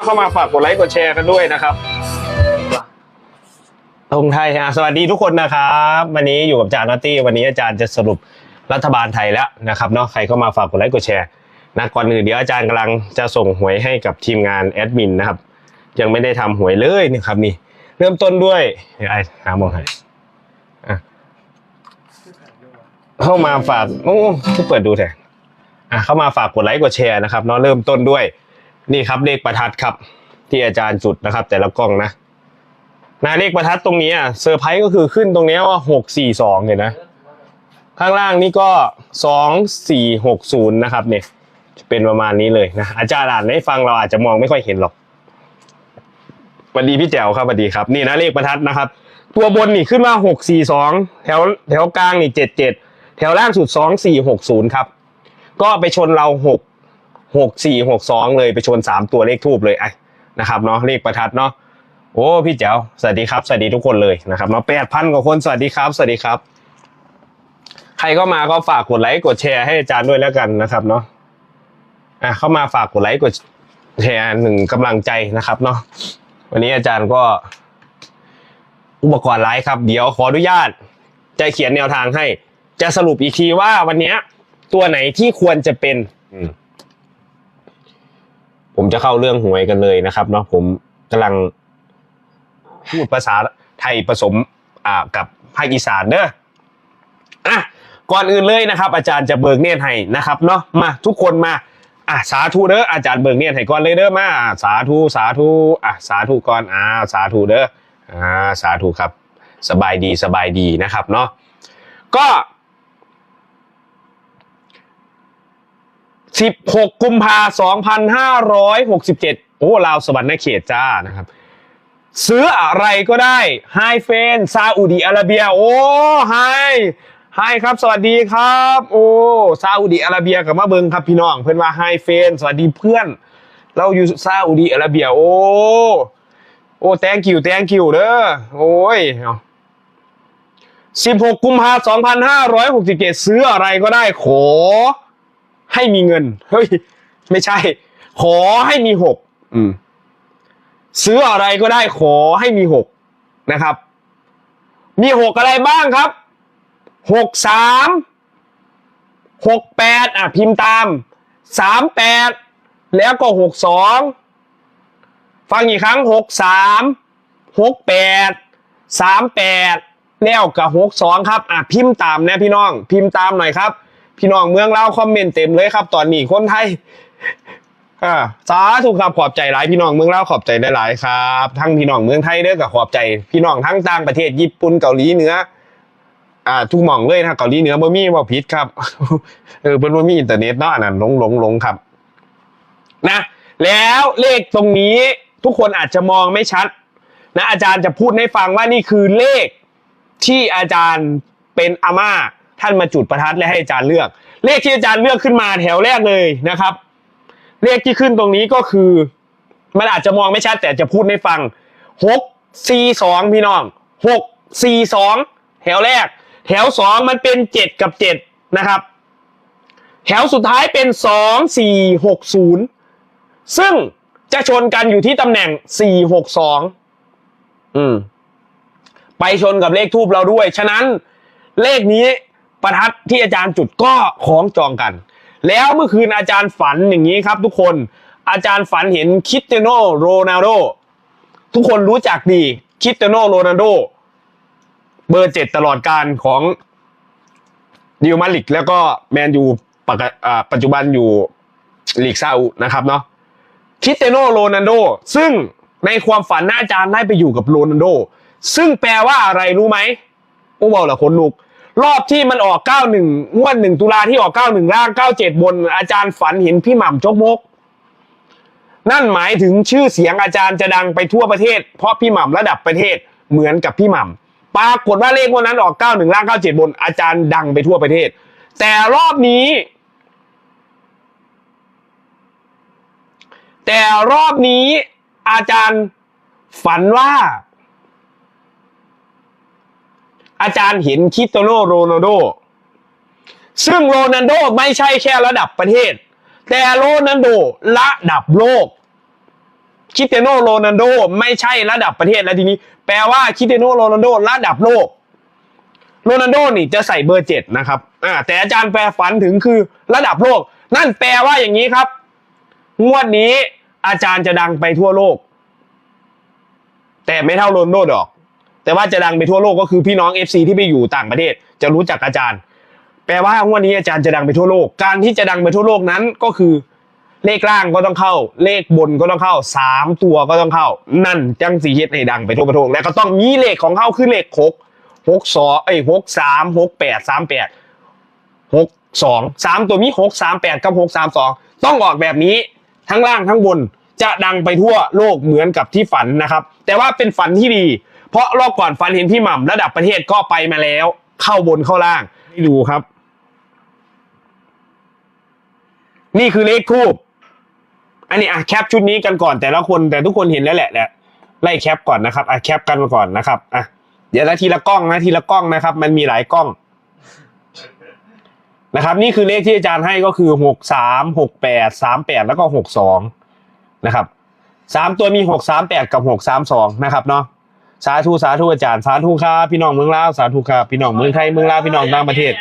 เข้ามาฝากกดไลค์กดแชร์กันด้วยนะครับตรงไทยอะสวัสดีทุกคนนะครับ วันนี้อยู่กับอาจารย์นอตตี้วันนี้อาจารย์จะสรุปรัฐบาลไทยแล้วนะครับเนาะใครเข้ามาฝากกดไลค์กดแชร์นะก่อนอื่นเดี๋ยวอาจารย์กำลังจะส่งหวยให้กับทีมงานแอดมินนะครับ ยังไม่ได้ทำหวยเลยนะครับนี่ เริ่มต้นด้วยเดี๋ยวไอ้หามองให้เข้ามาฝากโอ้เปิดดูแทนอะเข้ามาฝากกดไลค์กดแชร์นะครับเนาะเริ่มต้นด้วย นี่ครับเลขประทัดครับ ที่อาจารย์จุดนะครับ แต่ละกล้องนะนาเลขประทัดตรงนี้อะเซอร์ไพรส์ก็คือขึ้นตรงนี้ว่าหกสี่สองเลยนะ ข้างล่างนี่ก็สองสี่หกศูนย์นะครับเนี่ยจะเป็นประมาณนี้เลยนะอาจารย์อ่านให้ฟังเราอาจจะมองไม่ค่อยเห็นหรอกสวัสดีพี่แจ๋วครับสวัสดีครับ นี่นะเลขประทัดนะครับ ตัวบนนี่ขึ้นว่าหกสี่สองแถวแถวกลางนี่เจ็ดเจ็ดแถวล่างสุดสองสี่หกศูนย์ครับ ก็ไปชนเราหก หกสี่หกสองเลยไปชนสามตัวเลขทูบเลยไอ้นะครับเนาะเลขประทัดเนาะโอ้พี่แจ๋วสวัสดีครับสวัสดีทุกคนเลยนะครับเนาะแปดพันกว่าคนสวัสดีครับสวัสดีครับ ใครเข้ามาก็ฝากกดไลค์กดแชร์ให้อาจารย์ด้วยแล้วกันนะครับเนาะอะเข้ามาฝากกดไลค์กดแชร์หนึ่งกำลังใจนะครับเนาะวันนี้อาจารย์ก็อุปกรณ์ไลฟ์ครับ เดี๋ยวขออนุญาต จะเขียนแนวทางให้ จะสรุปอีกทีว่าวันนี้ตัวไหนที่ควรจะเป็นอืม ผมจะเข้าเรื่องหวยกันเลยนะครับเนาะผมกำลังพูดภาษาไทยผสมอ่ากับภาคอีสานเด้ออะก่อนอื่นเลยนะครับ อาจารย์จะเบิกเนตรให้นะครับเนาะมาทุกคนมาอะสาธุเด้ออาจารย์เบิกเนตรให้ก่อนเลยเด้อมาสาธุสาธุอะสาธุก่อนอ่าสาธุเด้ออ่าสาธุครับ สบายดีสบายดีนะครับเนาะก็ 16 กุมภา2567 โอ้ลาวสวรรค์เขตจ้านะครับ ซื้ออะไรก็ได้ไฮเฟนซาอุดีอาระเบีย โอ้ไฮไฮครับ สวัสดีครับ โอ้ซาอุดีอาระเบียกับมาเบิงครับพี่น้องเพื่อนว่าไฮเฟนสวัสดีเพื่อน เราอยู่ซาอุดีอาระเบีย โอ้โอ้ thank you thank you เด้อโอ้ยเอา16 กุมภาพันธ์2567 ซื้ออะไรก็ได้ขอ ให้มีเงิน เฮ้ย ไม่ใช่ ขอให้มีหกอืมซื้ออะไรก็ได้ขอให้มีหกนะครับ มีหกอะไรบ้างครับหกสามหกแปดอะพิมพ์ตามสามแปดแล้วก็หกสองฟังอีกครั้งหกสามหกแปดสามแปดแล้วกับหกสองครับอะพิมพ์ตามนะพี่น้อง พิมพ์ตามหน่อยครับ พี่น้องเมืองเล่าคอมเมนต์เต็มเลยครับ ตอนนี้คนไทยอ่าสาธุครับขอบใจหลายพี่น้องเมืองเล่าขอบใจหลายครับ ทั้งพี่น้องเมืองไทยเด้อกับขอบใจ พี่น้องทั้งต่างประเทศญี่ปุ่นเกาหลีเหนืออ่าทุกหม่องเลยนะเกาหลีเหนือบ่มีบ่ผิดครับเออเพิ่นบ่มีอินเทอร์เน็ตเนาะอันนั้นหลงหลงหลงครับ นะ แล้วเลขตรงนี้ทุกคนอาจจะมองไม่ชัด นะอาจารย์จะพูดให้ฟังว่านี่คือเลขที่อาจารย์เป็นอาม่า ท่านมาจุดประทัดและให้อาจารย์เลือก เลขที่อาจารย์เลือกขึ้นมาแถวแรกเลยนะครับ เลขที่ขึ้นตรงนี้ก็คือ มันอาจจะมองไม่ชัดแต่จะพูดให้ฟังหกสี่สองพี่น้องหกสี่สองแถวแรก แถวสองมันเป็นเจ็ดกับเจ็ดนะครับ แถวสุดท้ายเป็นสองสี่หกศูนย์ซึ่งจะชนกันอยู่ที่ตำแหน่งสี่หกสองอืม ไปชนกับเลขทูบเราด้วย ฉะนั้นเลขนี้ ประทัดที่อาจารย์จุดก็คล้องจองกัน แล้วเมื่อคืนอาจารย์ฝันอย่างนี้ครับ ทุกคนอาจารย์ฝันเห็นคริสเตโนโรนัลโดทุกคนรู้จักดีคริสเตโนโรนัลโดเบอร์เจ็ดตลอดการของดิวมาลิกแล้วก็แมนยูปัจจุบันอยู่ลีกซาอุนะครับเนาะคริสเตโนโรนัลโดซึ่งในความฝันน่าอาจารย์ได้ไปอยู่กับโรนัลโดซึ่งแปลว่าอะไรรู้ไหมโอ้เบาละคนลุก รอบที่มันออก 91งวด1ตุลาที่ออก 91 ล่าง 97 บน อาจารย์ฝันเห็นพี่หม่ำจกมก นั่นหมายถึงชื่อเสียงอาจารย์จะดังไปทั่วประเทศ เพราะพี่หม่ำระดับประเทศเหมือนกับพี่หม่ำปรากฏว่าเลขวันนั้นออก 91 ล่าง 97 บน อาจารย์ดังไปทั่วประเทศ แต่รอบนี้ แต่รอบนี้อาจารย์ฝันว่า อาจารย์เห็นคิเตโนโรนัลโด ซึ่งโรนัลโดไม่ใช่แค่ระดับประเทศ แต่โรนัลโดระดับโลกคิเตโนโรนัลโดไม่ใช่ระดับประเทศแล้วทีนี้ แปลว่าคิเตโนโรนัลโดระดับโลกโรนัลโดนี่จะใส่เบอร์เจ็ดนะครับอ่าแต่อาจารย์แปลฝันถึงคือระดับโลก นั่นแปลว่าอย่างนี้ครับ งวดนี้อาจารย์จะดังไปทั่วโลก แต่ไม่เท่าโรนัลโดดอก แต่ว่าจะดังไปทั่วโลกก็คือพี่น้อง FC ที่ไปอยู่ต่างประเทศ จะรู้จักอาจารย์ แปลว่างวดนี้อาจารย์จะดังไปทั่วโลก การที่จะดังไปทั่วโลกนั้นก็คือ เลขล่างก็ต้องเข้า เลขบนก็ต้องเข้าสามตัวก็ต้องเข้า นั่นจังสีเฮ็ดให้ดังไปทั่วประเทศและก็ต้องมีเลขของเข้าคือเลขหกหกสองเอ้ยหกสามหกแปดสามแปดหกสองสามตัวมีหกสามแปดกับหกสามสองต้องออกแบบนี้ทั้งล่างทั้งบนจะดังไปทั่วโลกเหมือนกับที่ฝันนะครับ แต่ว่าเป็นฝันที่ดี เพราะรอบก่อนฝันเห็นพี่หม่ำระดับประเทศก็ไปมาแล้ว เข้าบนเข้าล่างให้ดูครับ นี่คือเลขทูบอันนี้อะแคปชุดนี้กันก่อนแต่ละคนแต่ทุกคนเห็นแล้วแหละแหละไล่แคปก่อนนะครับอะแคปกันมาก่อนนะครับอะเดี๋ยวนะทีละกล้องนะทีละกล้องนะครับ มันมีหลายกล้องนะครับ นี่คือเลขที่อาจารย์ให้ก็คือหกสามหกแปดสามแปดแล้วก็หกสองนะครับสามตัวมีหกสามแปดกับหกสามสองนะครับเนาะ สาธุสาธุอาจารย์สาธุครับพี่น้องเมืองลาวสาธุครับพี่น้องเมืองไทยเมืองลาวพี่น้องต่างประเทศ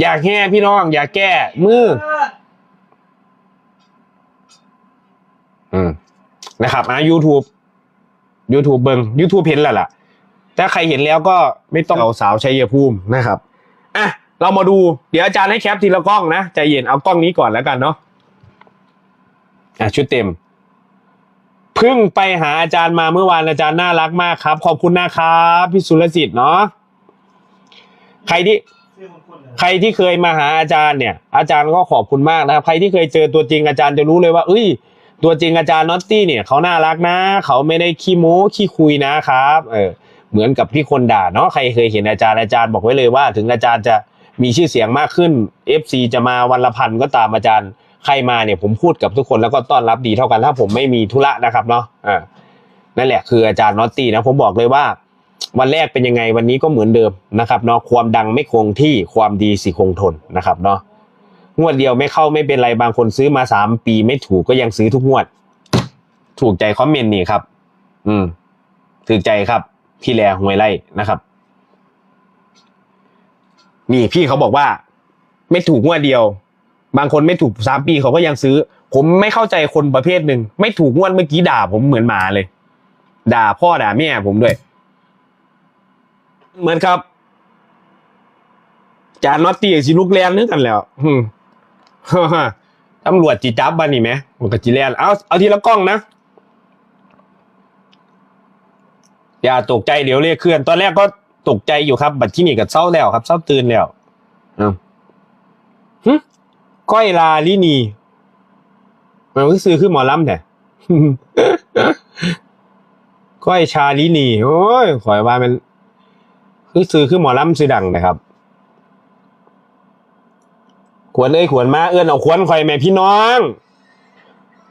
อยากแห่พี่น้อง อยากแก้มืออืมนะครับอะ YouTube YouTube เบิง YouTube เห็นแล้วล่ะ ถ้าใครเห็นแล้วก็ไม่ต้องเอาสาวชัยภูมินะครับอะเรามาดูเดี๋ยวอาจารย์ให้แคปทีละกล้องนะใจเย็นเอากล้องนี้ก่อนแล้วกันเนาะอะชุดเต็ม เพิ่งไปหาอาจารย์มาเมื่อวานอาจารย์น่ารักมากครับ ขอบคุณนะครับพี่สุรสิทธิ์เนาะใครที่ใครที่เคยมาหาอาจารย์เนี่ย อาจารย์ก็ขอบคุณมากนะครับ ใครที่เคยเจอตัวจริงอาจารย์จะรู้เลยว่า เอ้ย ตัวจริงอาจารย์น็อตตี้เนี่ยเขาน่ารักนะ เขาไม่ได้ขี้โม้ขี้คุยนะครับ เออ เหมือนกับที่คนด่าเนาะ ใครเคยเห็นอาจารย์อาจารย์บอกไว้เลยว่า ถึงอาจารย์จะมีชื่อเสียงมากขึ้น FC จะมาวันละพันก็ตามอาจารย์ ใครมาเนี่ยผมพูดกับทุกคนแล้วก็ต้อนรับดีเท่ากัน ถ้าผมไม่มีธุระนะครับเนาะอ่านั่นแหละคืออาจารย์น็อตตี้นะผมบอกเลยว่า วันแรกเป็นยังไงวันนี้ก็เหมือนเดิมนะครับเนาะความดังไม่คงที่ความดีสิคงทนนะครับเนาะงวดเดียวไม่เข้าไม่เป็นไรบางคนซื้อมาสามปีไม่ถูกก็ยังซื้อทุกงวด ถูกใจคอมเมนต์นี่ครับ อืมถูกใจครับพี่แลหวยไล่นะครับ นี่พี่เขาบอกว่า ไม่ถูกงวดเดียว บางคนไม่ถูกสามปีเขาก็ยังซื้อ ผมไม่เข้าใจคนประเภทหนึ่งไม่ถูกงวดเมื่อกี้ด่า ผมเหมือนหมาเลย ด่าพ่อด่าแม่ผมด้วย เหมือนครับจานนอตตี้สิลูกแลนนึกกันแล้วอืมตำรวจจีจับบ้านนี่ไหมมันก็จีแลนเอาเอาทีละกล้องนะอย่าตกใจเดี๋ยวเรียกเคลื่อน ตอนแรกก็ตกใจอยู่ครับ บัดที่นี่กับเศร้าแล้วครับเศร้าตื่นแล้วอ้าวหึ ก้อยลาลินีมันก็ซื้อขึ้นหมอลำแต่ก้อยชาลินีโอ้ยขอยว่ามันคือซื้อขึ้นหมอลำซื้อดังนะครับ ขวนเอ้ยขวนมาเอื้อนเอาขวนข่อยแม่พี่น้อง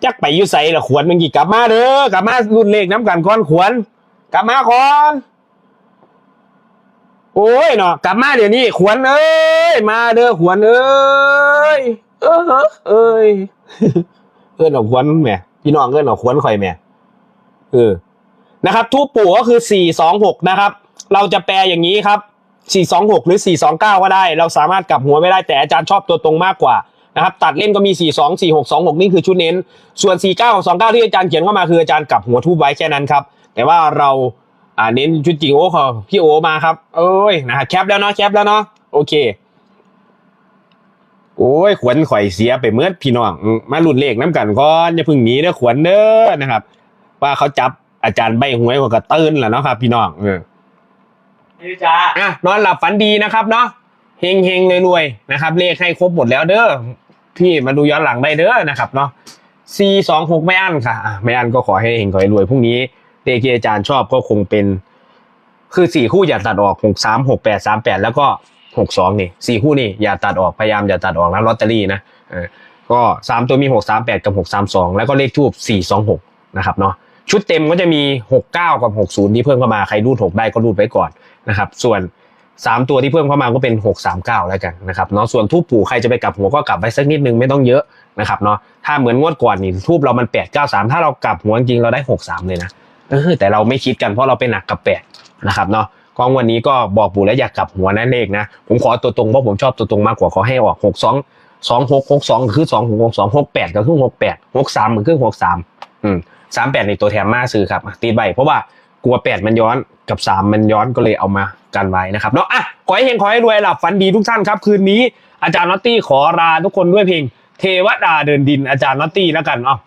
จักไปยู่ใส่ละขวนมันกี่กลับมาเด้อกลับมารุ่นเลขน้ำกันก่อนขวนกลับมาก่อนโอ้ยเนาะกลับมาเดี๋ยวนี้ขวนเอ้ยมาเด้อขวนเอ้ย เออเอ้ยเอื้อนเอาขวนแม่พี่น้องเอื้อนเอาขวนข่อยแม่เออนะครับ ทูปปู่ก็คือสี่สองหกนะครับ เราจะแปลอย่างนี้ครับ426หกหรือ429ก็ได้ เราสามารถกลับหัวไม่ได้แต่อาจารย์ชอบตัวตรงมากกว่านะครับ ตัดเล่นก็มี42 46 26นี่คือชุดเน้น ส่วน49 29ที่อาจารย์เขียนเข้ามาคืออาจารย์กลับหัวทูบไว้แค่นั้นครับ แต่ว่าเราอ่าเน้นชุดจริงโอ้ขอพี่โอมาครับ เอ้ยนะฮะแคปแล้วเนาะแคปแล้วเนาะโอเค โอ้ยขวัญข่อยเสียไปเมื่อพี่น้องอืมมาลุ้นเลขน้ำกันก่อนอย่าเพึ่งหนีเด้อขวัญเด้อนะครับ ว่าเขาจับอาจารย์ใบหวยกว่ากระตื้นแหละเนาะครับ พี่น้องเออนี่จ้าอะนอนหลับฝันดีนะครับเนาะเฮงเฮงๆรวยๆนะครับ เลขให้ครบหมดแล้วเด้อพี่มาดูย้อนหลังได้เด้อนะครับเนาะ C สองหกไม่อั้นค่ะอะไม่อั้นก็ขอให้เฮงขอให้รวยพรุ่งนี้เลขที่อาจารย์ชอบก็คงเป็น คือสี่คู่อย่าตัดออกหกสามหกแปดสามแปดแล้วก็ หกสองนี่สี่คู่นี่อย่าตัดออกพยายามอย่าตัดออกนะลอตเตอรี่นะก็สามตัวมีหกสามแปดกับหกสามสองแล้วก็เลขทูบสี่สองหกนะครับเนาะชุดเต็มก็จะมีหกเก้ากับหกศูนย์ที่เพิ่มเข้ามาใครรูดหกได้ก็รูดไว้ก่อนนะครับส่วนสามตัวที่เพิ่มเข้ามาก็เป็นหกสามเก้าแล้วกันนะครับเนาะส่วนทูบปู่ใครจะไปกลับหัวก็กลับไปสักนิดนึงไม่ต้องเยอะนะครับเนาะถ้าเหมือนงวดก่อนนี่ทูบเรามันแปดเก้าสามถ้าเรากลับหัวจริงเราได้หกสามเลยนะเออแต่เราไม่คิดกันเพราะเราไปหนักกับแปดนะครับเนาะ กองวันนี้ก็บอกปู่แล้วอยากกลับหัวนั่นเลขนะ ผมขอตัวตรงเพราะผมชอบตัวตรงมากกว่าขอให้ออกหกสองสองหกหกสองคือสองหกหกสองหกแปดก็คือหกแปดหกสามมันคือหกสามอืมสามแปดในตัวแถมมาซื้อครับตีใบเพราะว่ากลัวแปดมันย้อนกับสามมันย้อนก็เลยเอามากันไว้นะครับเนาะอะขอให้เฮงขอให้รวยหลับฝันดีทุกท่านครับ คืนนี้อาจารย์นอตตี้ขอลาทุกคนด้วยเพลง เทวดาเดินดินอาจารย์นอตตี้แล้วกันเนาะ